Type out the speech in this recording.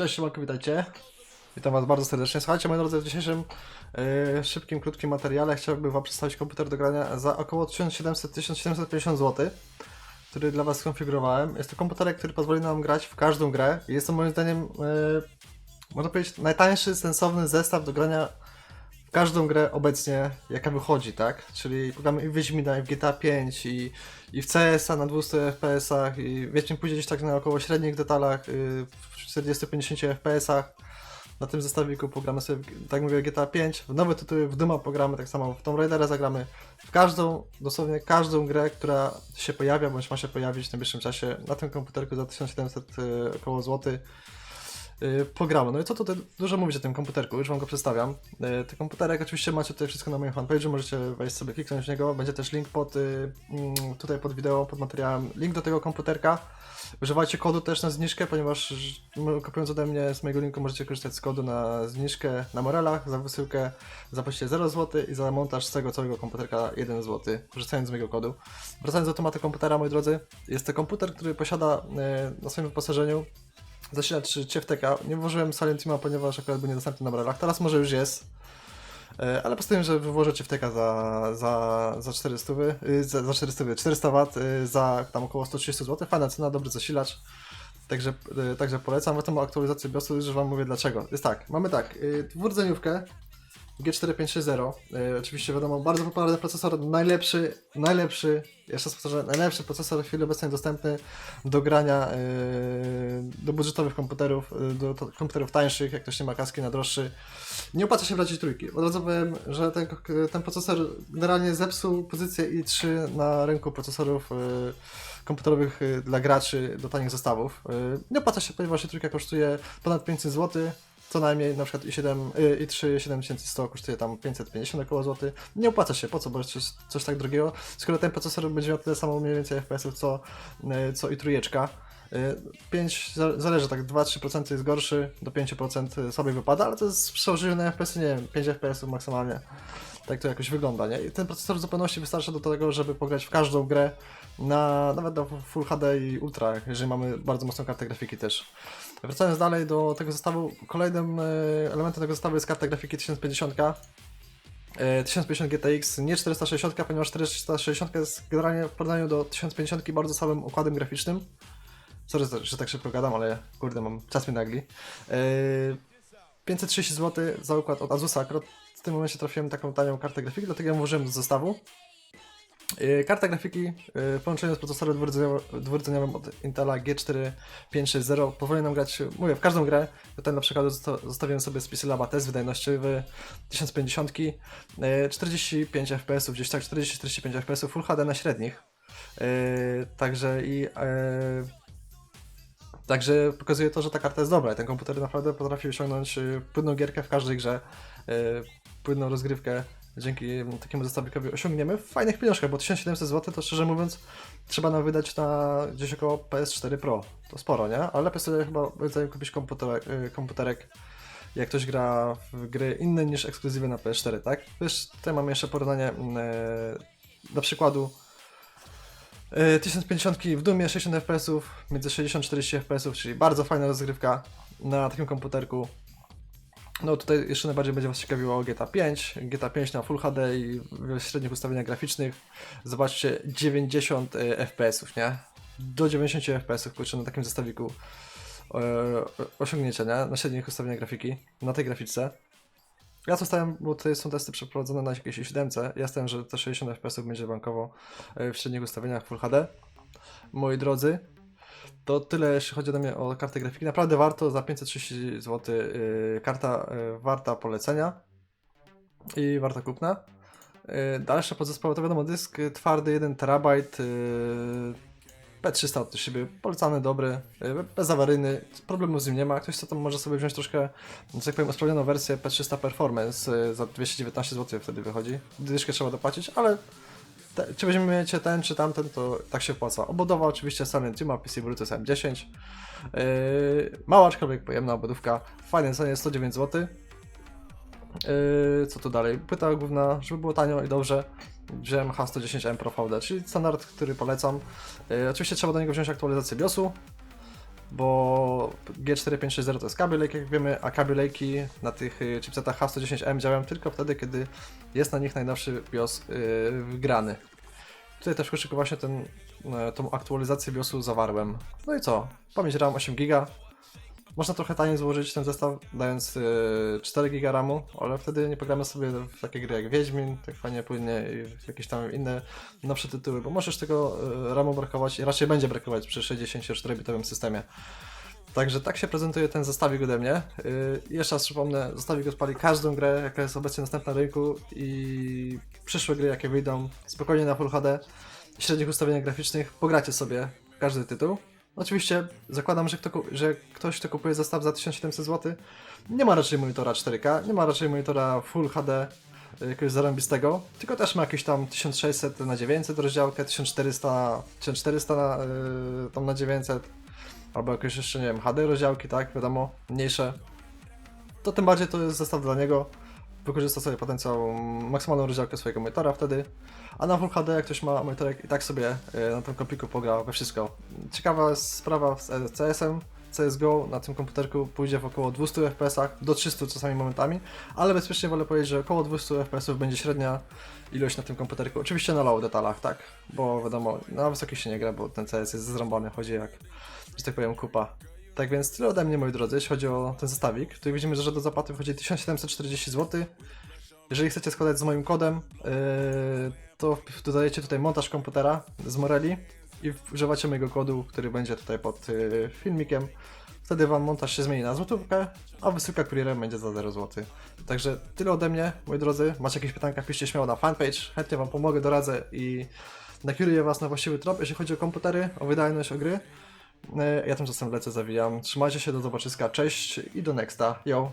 Cześć, siemanko, witajcie. Witam was bardzo serdecznie. Słuchajcie, moi drodzy, w dzisiejszym e, szybkim, krótkim materiale chciałbym wam przedstawić komputer do grania za około 1700-1750 zł, który dla was skonfigurowałem. Jest to komputerek, który pozwoli nam grać w każdą grę. i Jest to moim zdaniem, e, można powiedzieć, najtańszy, sensowny zestaw do grania w każdą grę obecnie, jaka wychodzi, tak? Czyli gramy i w Wiedźmina, i w GTA 5, i, i w CS-a na 200 FPS-ach, i wiecie, pójdzie gdzieś tak na około średnich detalach, y, w 40-50 FPS-ach. Na tym zestawiku pogramy sobie, tak mówię, GTA 5, w nowe tytuły, w Duma pogramy, tak samo w Tomb Raidera zagramy. W każdą, dosłownie każdą grę, która się pojawia, bądź ma się pojawić w najbliższym czasie na tym komputerku za 1700 y, około złoty. Yy, pogramy. No i co tutaj dużo mówić o tym komputerku, już wam go przedstawiam. Yy, ten komputerek oczywiście macie tutaj wszystko na moim fanpage'u, możecie wejść sobie, kliknąć w niego, będzie też link pod, yy, mm, tutaj pod wideo, pod materiałem, link do tego komputerka. Używajcie kodu też na zniżkę, ponieważ kupując ode mnie z mojego linku możecie korzystać z kodu na zniżkę na Morelach, za wysyłkę zapłacicie 0 zł i za montaż z tego całego komputerka 1 zł, korzystając z mojego kodu. Wracając do tematu komputera, moi drodzy, jest to komputer, który posiada na swoim wyposażeniu zasilacz CFTK. Nie włożyłem Silent Teama, ponieważ akurat był niedostępny na bralach. Teraz może już jest. E, Ale postanowiłem, że wyłożę CFTK za, za, za 400, y, za, za 400, 400 W za tam około 130 zł. Fajna cena, dobry zasilacz. Także, y, także polecam. W tym aktualizację BIOSu już wam mówię dlaczego. Jest tak, mamy tak, y, dwurdzeniówkę G4560. Y, oczywiście wiadomo, bardzo popularny procesor, najlepszy, najlepszy, jeszcze raz powtarzam, najlepszy procesor w chwili obecnej dostępny do grania, do budżetowych komputerów, y, do komputerów tańszych, jak ktoś nie ma kaski na droższy. Nie opłaca się wlecieć trójki. Od razu powiem, że ten, ten procesor generalnie zepsuł pozycję i3 na rynku procesorów y, komputerowych y, dla graczy do tanich zestawów. Nie opłaca się, ponieważ trójka kosztuje ponad 500 zł. Co najmniej na przykład i7, y, i3 7100 kosztuje tam 550 około zł. Nie opłaca się, po co, jest coś, coś tak drogiego, skoro ten procesor będzie miał tyle samo mniej więcej FPS-ów co, co i trójeczka. Y, 5, za- zależy, tak 2-3% jest gorszy, do 5% sobie wypada, ale to jest przełożenie na FPS, nie wiem, 5 FPS maksymalnie. Tak to jakoś wygląda, nie? I ten procesor w zupełności wystarcza do tego, żeby pograć w każdą grę, na, nawet na Full HD i Ultra, jeżeli mamy bardzo mocną kartę grafiki też. Wracając dalej do tego zestawu, kolejnym e, elementem tego zestawu jest karta grafiki 1050. e, 1050 GTX, nie 460, ponieważ 460 jest generalnie w porównaniu do 1050 bardzo słabym układem graficznym. Sorry, że- tak szybko gadam, ale kurde, mam czas mi nagli. E, 530 zł za układ od Asusa. Akurat w tym momencie trafiłem taką tanią kartę grafiki, dlatego ją włożyłem do zestawu. Yy, Karta grafiki yy, w połączeniu z procesorem dwurdzeniowym- od Intela G4560 pozwoli nam grać, mówię, w każdą grę. Tutaj na przykład zosta- zostawiłem sobie z PC Laba test wydajnościowy 1050, yy, 45 FPS, gdzieś tak 40-45 FPS, Full HD na średnich. Yy, Także i yy, Także pokazuje to, że ta karta jest dobra i ten komputer naprawdę potrafi osiągnąć yy, płynną gierkę w każdej grze, yy, płynną rozgrywkę dzięki takiemu zestawikowi osiągniemy w fajnych pieniążkach, bo 1700 zł to szczerze mówiąc trzeba nam wydać na gdzieś około PS4 Pro. To sporo, nie? Ale lepiej sobie chyba moim zdaniem kupić komputerek, y, komputerek jak ktoś gra w gry inne niż ekskluzywy na PS4, tak? Wiesz, tutaj mamy jeszcze porównanie do przykładu 1050 w Dumie 60 FPS, między 60-40 FPS, czyli bardzo fajna rozgrywka na takim komputerku. No tutaj jeszcze najbardziej będzie Was ciekawiło GTA 5, GTA 5 na Full HD i w średnich ustawieniach graficznych. Zobaczcie, 90 FPS, nie? Do 90 FPS kurczę na takim zestawiku e, osiągnięcia, nie? Na średnich ustawieniach grafiki, na tej grafice. Ja zostałem, bo tutaj są testy przeprowadzone na jakiejś 7, ja stałem, że te 60 FPS będzie bankowo e, w średnich ustawieniach Full HD. Moi drodzy, to tyle, jeśli chodzi ode mnie o kartę grafiki. Naprawdę warto, za 530 zł yy, karta yy, warta polecenia i warta kupna. Yy, dalsze podzespoły to wiadomo, dysk twardy 1 TB, yy, P300 od siebie, polecany, dobry, yy, bezawaryjny, problemów z nim nie ma. Ktoś co tam może sobie wziąć troszkę, że tak powiem, usprawnioną wersję P300 Performance yy, za 219 zł wtedy wychodzi. Dyszkę trzeba dopłacić, ale te, czy weźmiecie ten czy tamten, to tak się opłaca. Obudowa oczywiście Silent Team, PC Bluetooth M10. Yy, mała, aczkolwiek pojemna obudówka. W fajnej cenie 109 zł. Yy, co tu dalej? Płyta główna, żeby było tanio i dobrze. Wziąłem H110M Pro VD, czyli standard, który polecam. Yy, oczywiście trzeba do niego wziąć aktualizację BIOSu. bo G4560 to jest Kaby jak wiemy, a Kaby na tych y, chipsetach H110M działają tylko wtedy, kiedy jest na nich najnowszy BIOS yy. Tutaj też koszyku właśnie ten, e, tą aktualizację BIOSu zawarłem. No i co? Pamięć RAM 8 GB. Można trochę taniej złożyć ten zestaw, dając yy, 4 GB RAMu, ale wtedy nie pogramy sobie w takie gry jak Wiedźmin, tak fajnie płynnie i jakieś tam inne nowsze tytuły, bo możesz tego yy, RAMu brakować i raczej będzie brakować przy 64-bitowym systemie. Także tak się prezentuje ten zestawik ode mnie. Yy, jeszcze raz przypomnę, zestawik odpali każdą grę, jaka jest obecnie dostępna na rynku i przyszłe gry, jakie wyjdą, spokojnie na Full HD, średnich ustawieniach graficznych, pogracie sobie każdy tytuł. Oczywiście zakładam, że, kto, że ktoś, kto kupuje zestaw za 1700 zł, nie ma raczej monitora 4K, nie ma raczej monitora Full HD y, jakiegoś zarąbistego, tylko też ma jakieś tam 1600 na 900 rozdziałkę, 1400, 1400 na, y, tam na 900, albo jakieś jeszcze, nie wiem, HD rozdziałki, tak, wiadomo, mniejsze. To tym bardziej to jest zestaw dla niego. Wykorzysta sobie potencjał, maksymalną rozdziałkę swojego monitora wtedy. A na Full HD, jak ktoś ma monitorek i tak sobie y, na tym kompiku pogra we wszystko. Ciekawa sprawa z z CS-em. CSGO na tym komputerku pójdzie w około 200 FPS, do 300 czasami momentami, ale bezpiecznie wolę powiedzieć, że około 200 FPS będzie średnia ilość na tym komputerku. Oczywiście na low detalach, tak, bo wiadomo, na wysokich się nie gra, bo ten CS jest zrąbany, chodzi jak, że tak powiem, kupa. Tak więc tyle ode mnie, moi drodzy, jeśli chodzi o ten zestawik. Tutaj widzimy, że do zapłaty wchodzi 1740 zł. Jeżeli chcecie składać z moim kodem, yy, to dodajecie tutaj montaż komputera z Moreli i używacie mojego kodu, który będzie tutaj pod yy, filmikiem. Wtedy wam montaż się zmieni na złotówkę, a wysyłka kurierem będzie za 0 zł. Także tyle ode mnie, moi drodzy. Macie jakieś pytanka, piszcie śmiało na fanpage. Chętnie wam pomogę, doradzę i nakieruję was na właściwy trop, jeśli chodzi o komputery, o wydajność, o gry. Yy, Ja tymczasem lecę, zawijam. Trzymajcie się, do zobaczyska, cześć i do nexta. Yo!